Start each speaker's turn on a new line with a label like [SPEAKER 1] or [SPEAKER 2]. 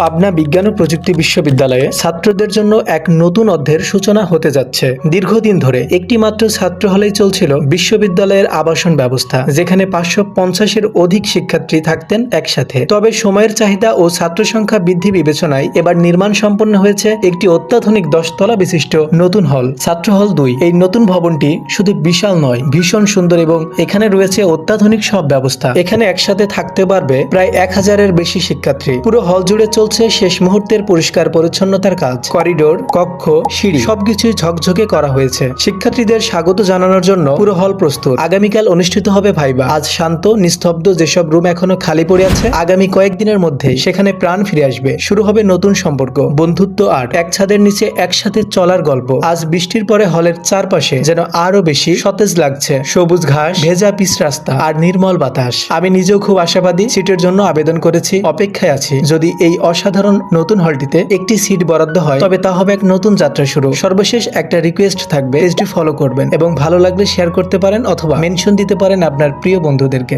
[SPEAKER 1] পাবনা বিজ্ঞান ও প্রযুক্তি বিশ্ববিদ্যালয়ে ছাত্রদের জন্য এক নতুন অধ্যায়ের সূচনা হতে যাচ্ছে। দীর্ঘদিন ধরে একটি মাত্র ছাত্র হলেই চলছিল বিশ্ববিদ্যালয়ের আবাসন ব্যবস্থা, যেখানে পাঁচশো পঞ্চাশের অধিক শিক্ষার্থী থাকতেন একসাথে। তবে সময়ের চাহিদা ও ছাত্র সংখ্যা বৃদ্ধি বিবেচনায় এবার নির্মাণ সম্পন্ন হয়েছে একটি অত্যাধুনিক দশতলা বিশিষ্ট নতুন হল। ছাত্র হল দুই। এই নতুন ভবনটি শুধু বিশাল নয়, ভীষণ সুন্দর এবং এখানে রয়েছে অত্যাধুনিক সব ব্যবস্থা। এখানে একসাথে থাকতে পারবে প্রায় এক হাজারের বেশি শিক্ষার্থী। পুরো হল জুড়ে চলছে শেষ মুহূর্তের পরিষ্কার পরিচ্ছন্নতার কাজ। করিডোর, কক্ষ, সিঁড়ি সবকিছুই ঝকঝকে করা হয়েছে। শিক্ষার্থীদের স্বাগত জানানোর জন্য পুরো হল প্রস্তুত। আগামীকাল অনুষ্ঠিত হবে ভাইবা। আজ শান্ত, নিস্তব্ধ যেসব রুম এখনও খালি পড়ে আছে, আগামী কয়েকদিনের মধ্যে সেখানে প্রাণ ফিরে আসবে। শুরু হবে নতুন সম্পর্ক, বন্ধুত্ব আর্ট এক ছাদের নিচে একসাথে চলার গল্প। আজ বৃষ্টির পরে হলের চারপাশে যেন আরও বেশি সতেজ লাগছে। সবুজ ঘাস, ভেজা পিস রাস্তা আর নির্মল বাতাস। আমি নিজেও খুব আশাবাদী। সিটের জন্য আবেদন করেছি, অপেক্ষায় আছি। যদি এই অসাধারণ নতুন হলটিতে একটি সিট বরাদ্দ হয়। তবে তা হবে এক নতুন যাত্রা শুরু। সর্বশেষ একটা রিকোয়েস্ট থাকবে। ফলো করবেন এবং ভালো লাগলে শেয়ার করতে পারেন অথবা মেনশন দিতে পারেন আপনার প্রিয় বন্ধুদেরকে।